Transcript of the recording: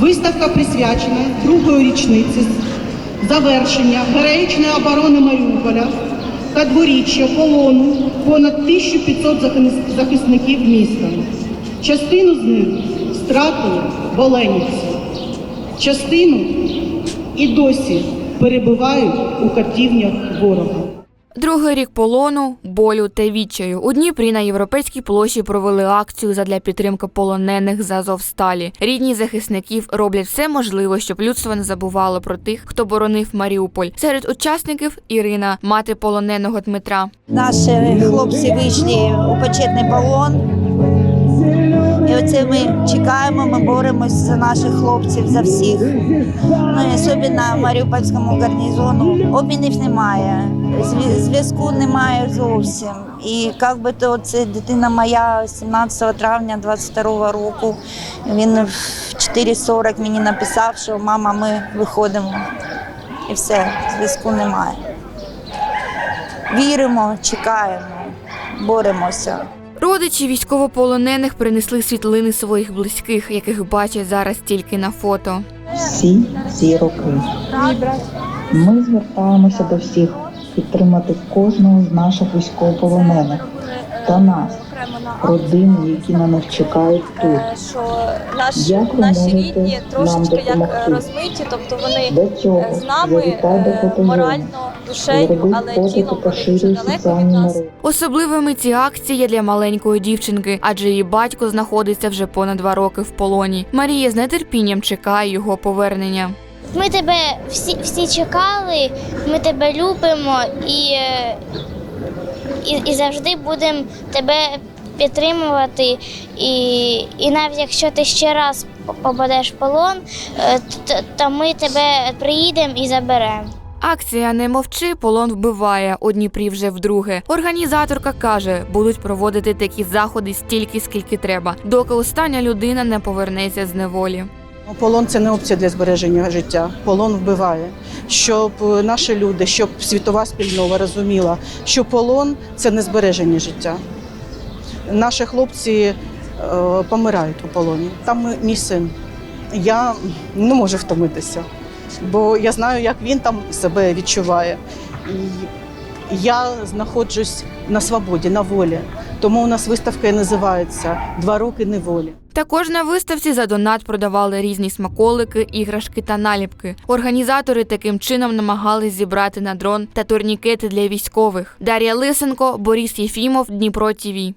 Виставка присвячена другої річниці завершення героїчної оборони Маріуполя та дворіччя полону понад 1500 захисників міста. Частину з них втратили воленівці, частину і досі перебувають у катівнях ворога. Другий рік полону, болю та відчаю. У Дніпрі на європейській площі провели акцію задля підтримки полонених з Азовсталі. Рідні захисників роблять все можливе, щоб людство не забувало про тих, хто боронив Маріуполь. Серед учасників Ірина, мати полоненого Дмитра. Наші хлопці вийшли у почетний полон. І оце ми чекаємо, ми боремось за наших хлопців, за всіх. Ну і особливо Маріупольському гарнізону. Обмінів немає, зв'язку немає зовсім. І як би то це дитина моя 17 травня 22 року. Він в 4.40 мені написав, що мама, ми виходимо. І все, зв'язку немає. Віримо, чекаємо, боремося. Родичі військовополонених принесли світлини своїх близьких, яких бачать зараз тільки на фото. всі ці роки. Ми звертаємося до всіх підтримати кожного з наших військовополонених та нас, родини, які на них чекають тут. Е, що наші, Як ви наші можете рідні нам трошечки як е, розмиті, тобто вони До цього е, з нами до морально, душею, але тілом дуже далеко від нас. Особливими ці акції є для маленької дівчинки, адже її батько знаходиться вже понад два роки в полоні. Марія з нетерпінням чекає його повернення. Ми тебе всі, всі чекали, ми тебе любимо і, і, і завжди будемо тебе підтримувати. І, і навіть якщо ти ще раз попадеш в полон, е, т- то ми тебе приїдемо і заберемо. Акція Не мовчи, полон вбиває у Дніпрі вже вдруге. Організаторка каже, будуть проводити такі заходи стільки, скільки треба, доки остання людина не повернеться з неволі. Ну, Полон це не опція для збереження життя. Полон вбиває. Щоб е, наші люди, щоб світова спільнова розуміла, що полон це не збереження життя. Наші хлопці е, помирають у полоні. Там мій син. Я не можу втомитися, бо я знаю, як він там себе відчуває. Я знаходжусь на свободі, на волі. Тому у нас виставка і називається Два роки неволі. Також на виставці за донат продавали різні смаколики, іграшки та наліпки. Організатори таким чином намагались зібрати на дрон та турнікети для військових. Дар'я Лисенко, Борис Єфімов, Дніпро ТІВІ.